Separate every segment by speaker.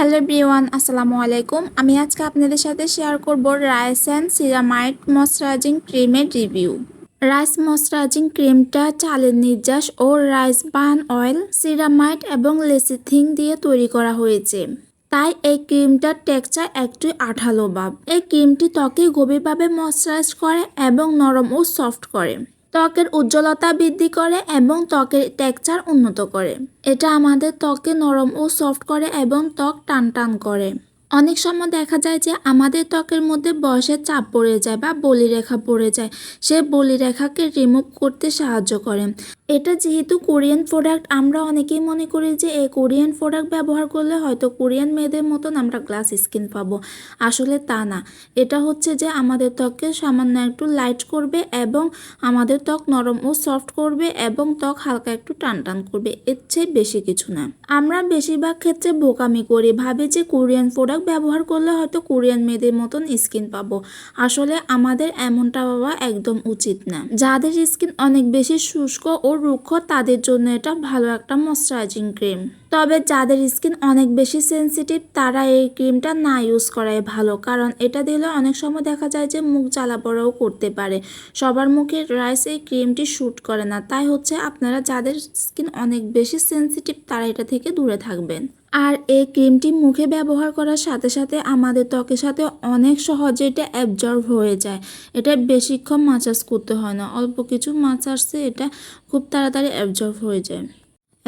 Speaker 1: Hello ব্রিওয়ান আসসালামু আলাইকুম। আমি আজকে আপনাদের সাথে শেয়ার করব রাইস অ্যান্ড সিরামাইট ময়শ্চারাইজিং ক্রিমের রিভিউ। রাইস ময়শ্চারাইজিং ক্রিমটা চালের নির্যাস ও রাইস বার্ন অয়েল, সিরামাইট এবং লেসিথিং দিয়ে তৈরি করা হয়েছে। তাই এই ক্রিমটার টেক্সচার একটু আঠালো ভাব। এই ক্রিমটি ত্বকে গভীরভাবে ময়শ্চারাইজ করে এবং নরম ও সফট করে। ত্বকের উজ্জ্বলতা বৃদ্ধি করে এবং ত্বকের টেক্সচার উন্নত করে। এটা আমাদের ত্বকে নরম ও সফট করে এবং ত্বক টান টান করে। অনেক সময় দেখা যায় যে আমাদের ত্বকের মধ্যে বয়সের চাপ পড়ে যায় বা বলিরেখা পড়ে যায়। সে বলিরেখাকে রিমুভ করতে সাহায্য করে। এটা যেহেতু কোরিয়ান প্রোডাক্ট আমরা অনেকেই মনে করি যে এই কোরিয়ান প্রোডাক্ট ব্যবহার করলে হয়তো কোরিয়ান মেয়েদের মতন আমরা গ্লাস স্কিন পাবো। আসলে তা না। এটা হচ্ছে যে আমাদের ত্বককে সামান্য একটু লাইট করবে এবং আমাদের ত্বক নরম ও সফট করবে এবং ত্বক হালকা একটু টান টান করবে। এর চেয়ে বেশি কিছু না। আমরা বেশিরভাগ ক্ষেত্রে বোকামি করি, ভাবি যে কোরিয়ান প্রোডাক্ট ব্যবহার করলে হয়তো কোরিয়ান মেয়েদের মতন স্কিন পাবো। আসলে আমাদের এমনটা ভাবা একদম উচিত না। যাদের স্কিন অনেক বেশি শুষ্ক ও রুক্ষ, তাদের জন্য এটা ভালো একটা ময়শ্চারাইজিং ক্রিম তবে যাদের স্কিন অনেক বেশি সেনসিটিভ তারা এই ক্রিমটা না ইউজ করাই ভালো। কারণ এটা দিলে অনেক সময় দেখা যায় যে মুখ জ্বালা পোড়াও করতে পারে। সবার মুখে রাইস এই ক্রিমটি শ্যুট করে না। তাই হচ্ছে আপনারা যাদের স্কিন অনেক বেশি সেনসিটিভ তারা এটা থেকে দূরে থাকবেন। আর এই ক্রিমটি মুখে ব্যবহার করার সাথে সাথে আমাদের ত্বকের সাথে অনেক সহজে এটা অ্যাবজর্ব হয়ে যায়। এটা বেশিক্ষণ মাসাজ করতে হয় না, অল্প কিছু মাসাজে এটা খুব তাড়াতাড়ি অ্যাবজর্ব হয়ে যায়।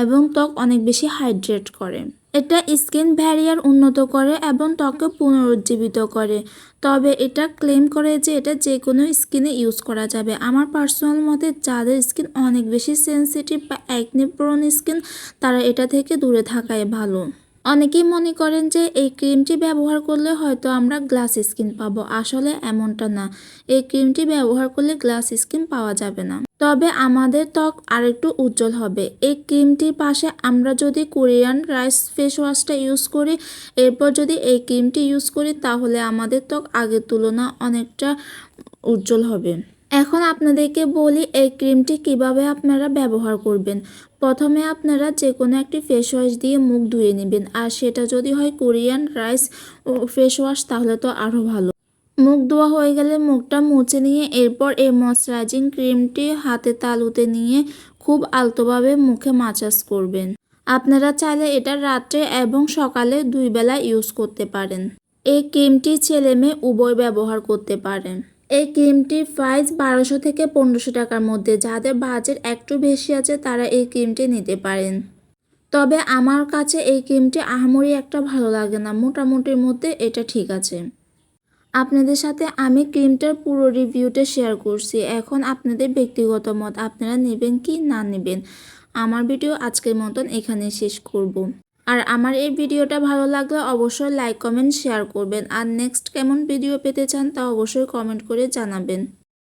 Speaker 1: এবং ত্বক অনেক বেশি হাইড্রেট করে। এটা স্কিন ব্যারিয়ার উন্নত করে এবং ত্বককে পুনরুজ্জীবিত করে। তবে এটা ক্লেম করে যে এটা যে কোনো স্কিনে ইউজ করা যাবে। আমার পার্সোনাল মতে যাদের স্কিন অনেক বেশি সেনসিটিভ বা অ্যাকনি প্রোন স্কিন, তারা এটা থেকে দূরে থাকাই ভালো। অনেকেই মনে করেন যে এই ক্রিমটি ব্যবহার করলে হয়তো আমরা গ্লাস স্কিন পাবো। আসলে এমনটা না। এই ক্রিমটি ব্যবহার করলে গ্লাস স্কিন পাওয়া যাবে না। তবে আমাদের ত্বক আরেকটু উজ্জ্বল হবে। এই ক্রিমটির পাশে আমরা যদি কোরিয়ান রাইস ফেস ওয়াশটা ইউজ করি, এরপর যদি এই ক্রিমটি ইউজ করি, তাহলে আমাদের ত্বক আগের তুলনা অনেকটা উজ্জ্বল হবে। এখন আপনাদেরকে বলি এই ক্রিমটি কীভাবে আপনারা ব্যবহার করবেন। প্রথমে আপনারা যে কোনো একটি ফেস ওয়াশ দিয়ে মুখ ধুয়ে নেবেন। আর সেটা যদি হয় কোরিয়ান রাইস ফেস ওয়াশ, তাহলে তো আরও ভালো। মুখ ধোয়া হয়ে গেলে মুখটা মুছে নিয়ে এরপর এই ময়শ্চারাইজিং ক্রিমটি হাতে তালুতে নিয়ে খুব আলতোভাবে মুখে মাসাজ করবেন। আপনারা চাইলে এটা রাত্রে এবং সকালে দুই বেলা ইউজ করতে পারেন। এই ক্রিমটি ছেলে মেয়ে উভয় ব্যবহার করতে পারেন। এই ক্রিমটির প্রাইস বারোশো থেকে পনেরোশো টাকার মধ্যে, যাদের বাজেট একটু বেশি আছে তারা এই ক্রিমটি নিতে পারেন। তবে আমার কাছে এই ক্রিমটি আহামরি একটা ভালো লাগে না, মোটামুটির মধ্যে এটা ঠিক আছে। আপনাদের সাথে আমি ক্রিমটার পুরো রিভিউটা শেয়ার করছি। এখন আপনাদের ব্যক্তিগত মত, আপনারা নেবেন কি না নেবেন? আমার ভিডিও আজকের মতন এখানে শেষ করব। আর আমার এই ভিডিওটা ভালো লাগলে অবশ্যই লাইক, কমেন্ট, শেয়ার করবেন। আর নেক্সট কেমন ভিডিও পেতে চান তা অবশ্যই কমেন্ট করে জানাবেন।